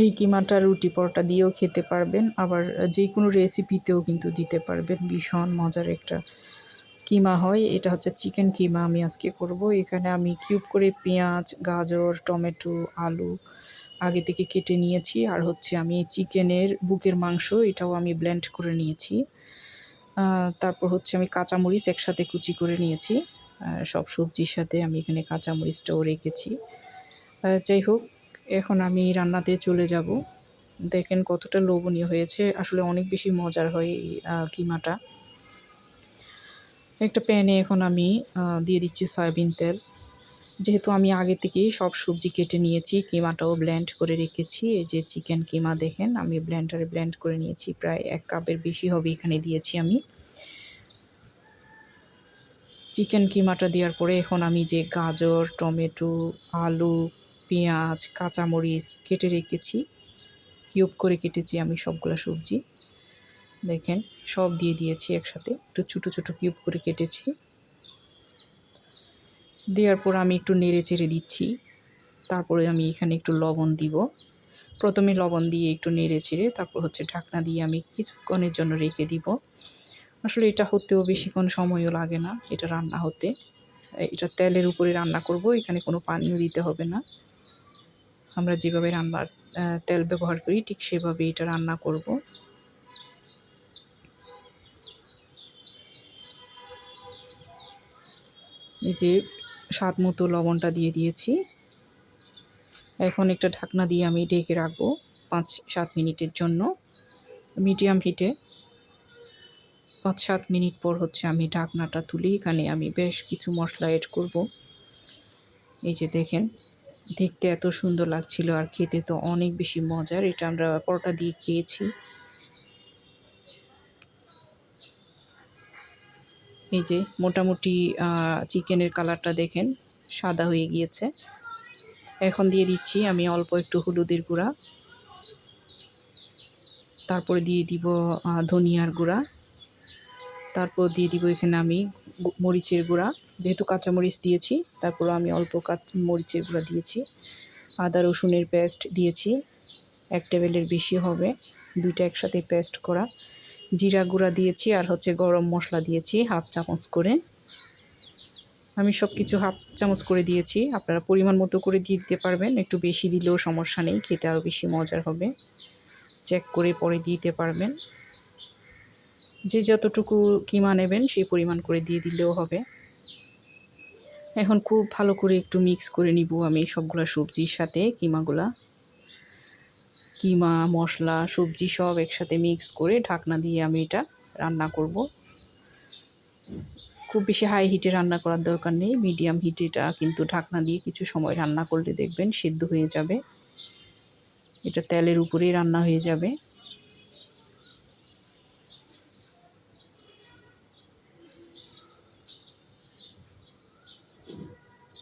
এই কিমাটা রুটি পরোটা দিয়েও খেতে পারবেন, আবার যে কোনো রেসিপিতেও কিন্তু দিতে পারবেন। ভীষণ মজার একটা কিমা হয়। এটা হচ্ছে চিকেন কিমা আমি আজকে করব। এখানে আমি কিউব করে পেঁয়াজ, গাজর, টমেটো, আলু আগে থেকে কেটে নিয়েছি। আর হচ্ছে আমি চিকেনের বুকের মাংস, এটাও আমি ব্লেন্ড করে নিয়েছি। তারপর হচ্ছে আমি কাঁচামরিচ একসাথে কুচি করে নিয়েছি। সব সবজির সাথে আমি এখানে কাঁচামরিচটাও রেখেছি। যাই হোক এখন আমি রান্নাতে চলে যাব। দেখেন কতটা লোভনীয় হয়েছে। আসলে অনেক বেশি মজার হয় এই কিমাটা। একটা প্যানে এখন আমি দিয়ে দিচ্ছি সয়াবিন তেল। যেহেতু আমি আগে থেকেই সব সবজি কেটে নিয়েছি, কিমাটাও ব্লেন্ড করে রেখেছি। এই যে চিকেন কিমা দেখেন, আমি ব্লেন্ডারে ব্লেন্ড করে নিয়েছি। প্রায় এক কাপের বেশি হবে এখানে দিয়েছি আমি। চিকেন কিমাটা দেওয়ার পরে এখন আমি যে গাজর, টমেটো, আলু পেঁয়াজ, কাঁচামরিচ কেটে রেখেছি। কিউব করে কেটেছি আমি সবগুলো সবজি। দেখেন, সব দিয়ে দিয়েছি একসাথে। একটু ছোটো ছোটো কিউব করে কেটেছি। দেওয়ার পর আমি একটু নেড়ে চেড়ে দিচ্ছি। তারপরে আমি এখানে একটু লবণ দিব। প্রথমে লবণ দিয়ে একটু নেড়ে চেড়ে তারপর হচ্ছে ঢাকনা দিয়ে আমি কিছুক্ষণের জন্য রেখে দিব। আসলে এটা হতেও বেশিক্ষণ সময়ও লাগে না, এটা রান্না হতে। এটা তেলের উপরে রান্না করব, এখানে কোনো পানিও দিতে হবে না। আমরা যেভাবে রান্নার তেল ব্যবহার করি, ঠিক সেভাবে এটা রান্না করব। এই যে স্বাদ মতো লবণটা দিয়ে দিয়েছি। এখন একটা ঢাকনা দিয়ে আমি ঢেকে রাখব পাঁচ, সাত মিনিটের জন্য। মিডিয়াম হিটে পাঁচ, সাত মিনিট পর হচ্ছে আমি ঢাকনাটা তুলি। এখানে আমি বেশ কিছু মশলা এড করব। এই যে দেখেন দেখতে এত সুন্দর লাগছিল আর খেতে তো অনেক বেশি মজার। এটা আমরা পরোটা দিয়ে খেয়েছি। এই যে মোটামুটি চিকেনের কালারটা দেখেন, সাদা হয়ে গিয়েছে। এখন দিয়ে দিচ্ছি আমি অল্প একটু হলুদের গুঁড়া। তারপরে দিয়ে দিব ধনিয়ার গুঁড়া। তারপর দিয়ে দিব এখানে আমি মরিচের গুঁড়া। যেহেতু কাঁচামরিচ দিয়েছি, তারপর আমি অল্প মরিচের গুঁড়া দিয়েছি। আদা, রসুনের পেস্ট দিয়েছি, এক টেবিলের বেশি হবে, দুইটা একসাথে পেস্ট করা। জিরা গুঁড়া দিয়েছি আর হচ্ছে গরম মশলা দিয়েছি, হাফ চামচ করে। আমি সব কিছু হাফ চামচ করে দিয়েছি, আপনারা পরিমাণ মতো করে দিয়ে দিতে পারবেন, একটু বেশি দিলেও সমস্যা নেই, খেতে আরও বেশি মজার হবে। চেক করে পরে দিতে পারবেন। যে যতটুকু কিমা নেবেন, সেই পরিমাণ করে দিয়ে দিলেও হবে। এখন খুব ভালো করে একটু মিক্স করে নিব আমি সবগুলা সবজির সাথে, কিমাগুলা। কিমা, মশলা, সবজি সব একসাথে মিক্স করে ঢাকনা দিয়ে আমি এটা রান্না করব। খুব বেশি হাই হিটে রান্না করার দরকার নেই মিডিয়াম হিটে এটা কিন্তু ঢাকনা দিয়ে কিছু সময় রান্না করলে দেখবেন সিদ্ধ হয়ে যাবে। এটা তেলের উপরেই রান্না হয়ে যাবে।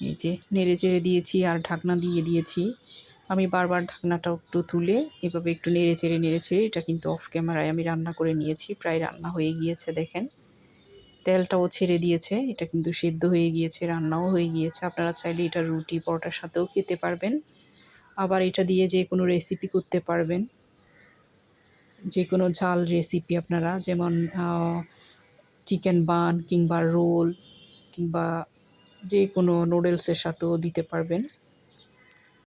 এই যে নেড়ে চেড়ে দিয়েছি আর ঢাকনা দিয়ে দিয়েছি। আমি বারবার ঢাকনাটা একটু তুলে এভাবে একটু নেড়ে চেড়ে নেড়ে চেড়ে এটা কিন্তু অফ ক্যামেরায় আমি রান্না করে নিয়েছি। প্রায় রান্না হয়ে গিয়েছে, দেখেন। তেলটাও ছেড়ে দিয়েছে, এটা কিন্তু সেদ্ধ হয়ে গিয়েছে, রান্নাও হয়ে গিয়েছে। আপনারা চাইলে এটা রুটি, পরোটার সাথেও খেতে পারবেন। আবার এটা দিয়ে যে কোনো রেসিপি করতে পারবেন। যে কোনো ঝাল রেসিপি আপনারা, যেমন চিকেন বান কিংবা রোল কিংবা যে কোনো নুডলসের সাথেও দিতে পারবেন।